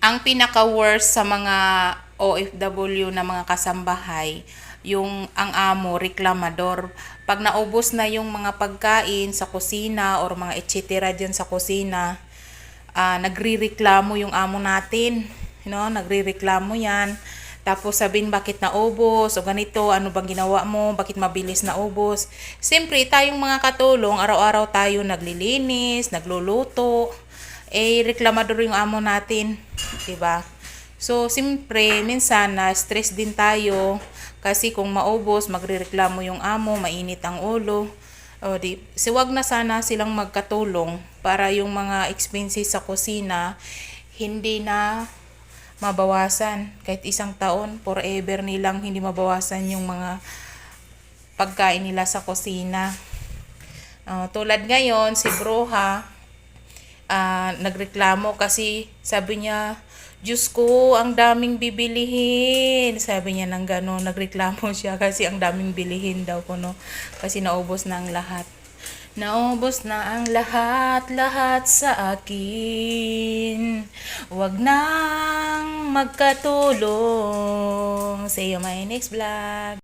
ang pinaka-worst sa mga OFW na mga kasambahay, yung ang amo, reklamador. Pag naubos na yung mga pagkain sa kusina or mga etcetera dyan sa kusina, ah nagrireklamo yung amo natin. You know, nagrireklamo yan. Tapos sabihin bakit naubos o ganito, ano bang ginawa mo, bakit mabilis naubos. Siyempre, tayong mga katulong, araw-araw tayo naglilinis, nagluluto. Eh, reklamador yung amo natin. 'Di ba? So, siyempre, minsan na stress din tayo kasi kung maubos, magrereklamo yung amo, mainit ang ulo. O di, siwag na sana silang magkatulong para yung mga expenses sa kusina hindi na mabawasan. Kahit isang taon, forever nilang hindi mabawasan yung mga pagkain nila sa kusina. Ah, tulad ngayon, si Broha, ah, nagreklamo kasi sabi niya, Diyos ko, ang daming bibilihin. Sabi niya ng gano'n, nagreklamo siya kasi ang daming bilihin daw ko, no? Kasi naubos na ang lahat. Naubos na ang lahat, lahat sa akin. Huwag nang magkatulong. See you my next vlog.